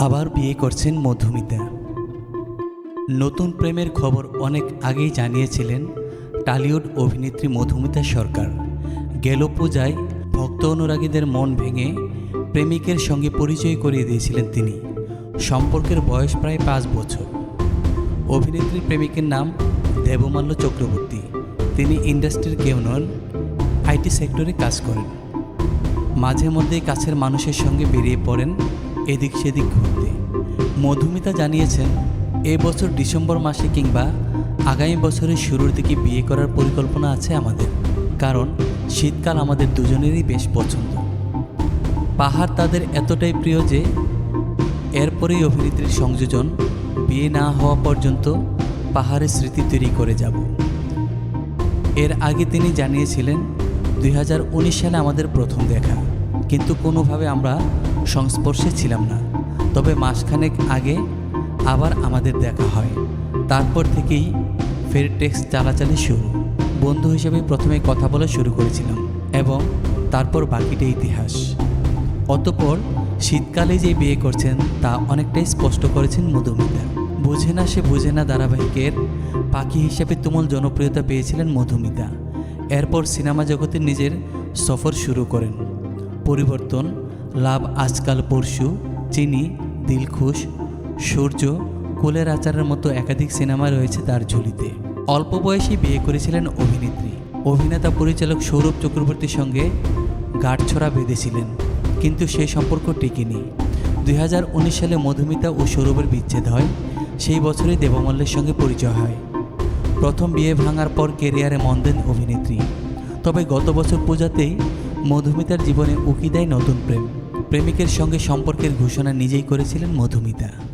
আবার বিয়ে করছেন মধুমিতা। নতুন প্রেমের খবর অনেক আগেই জানিয়েছিলেন টালিউড অভিনেত্রী মধুমিতা সরকার। গেল পূজায় ভক্ত অনুরাগীদের মন ভেঙে প্রেমিকের সঙ্গে পরিচয় করিয়ে দিয়েছিলেন তিনি। সম্পর্কের বয়স প্রায় পাঁচ বছর। অভিনেত্রীর প্রেমিকের নাম দেবমাল্য চক্রবর্তী। তিনি ইন্ডাস্ট্রির কেউ নন, আইটি সেক্টরে কাজ করেন। মাঝে মধ্যেই কাছের মানুষের সঙ্গে বেরিয়ে পড়েন এদিক সেদিক ঘুরতে। মধুমিতা জানিয়েছেন, এ বছর ডিসেম্বর মাসে কিংবা আগামী বছরের শুরুর দিকে বিয়ে করার পরিকল্পনা আছে আমাদের, কারণ শীতকাল আমাদের দুজনেরই বেশ পছন্দ। পাহাড় তাদের এতটাই প্রিয় যে, এরপরেই অভিনেত্রীর সংযোজন, বিয়ে না হওয়া পর্যন্ত পাহাড়ের স্মৃতি তৈরি করে যাব। এর আগে তিনি জানিয়েছিলেন দু হাজার উনিশ সালে আমাদের প্রথম দেখা। কিন্তু কোনোভাবে আমরা সংস্পর্শে ছিলাম না। তবে মাসখানেক আগে আবার আমাদের দেখা হয়। তারপর থেকেই ফের টেক্সট চালাচালি শুরু। বন্ধু হিসেবে প্রথমে কথা বলা শুরু করেছিলাম এবং তারপর বাকিটা ইতিহাস। অতপর শীতকালে যে বিয়ে করছেন তা অনেকটাই স্পষ্ট করেছেন মধুমিতা। বুঝে না সে বুঝে না ধারাবাহিকের পাখি হিসেবে তুমুল জনপ্রিয়তা পেয়েছিলেন মধুমিতা। এরপর সিনেমা জগতে নিজের সফর শুরু করেন। পরিবর্তন, লাভ আজকাল পরশু, চিনি, দিলখুশ, সূর্য, কুলের আচারের মতো একাধিক সিনেমা রয়েছে তার ঝুলিতে। অল্প বয়সে বিয়ে করেছিলেন অভিনেত্রী। অভিনেতা পরিচালক সৌরভ চক্রবর্তীর সঙ্গে গাঁটছড়া বেঁধেছিলেন, কিন্তু সেই সম্পর্ক টিকেনি। দুই সালে মধুমিতা ও সৌরভের বিচ্ছেদ হয়, সেই বছরই দেবমল্লের সঙ্গে পরিচয় হয়। প্রথম বিয়ে ভাঙার পর কেরিয়ারে মন দেন অভিনেত্রী। তবে গত বছর পূজাতেই মধুমিতার জীবনে উকি দেয় নতুন প্রেম। প্রেমিকের সঙ্গে সম্পর্কের ঘোষণা নিজেই করেছিলেন মধুমিতা।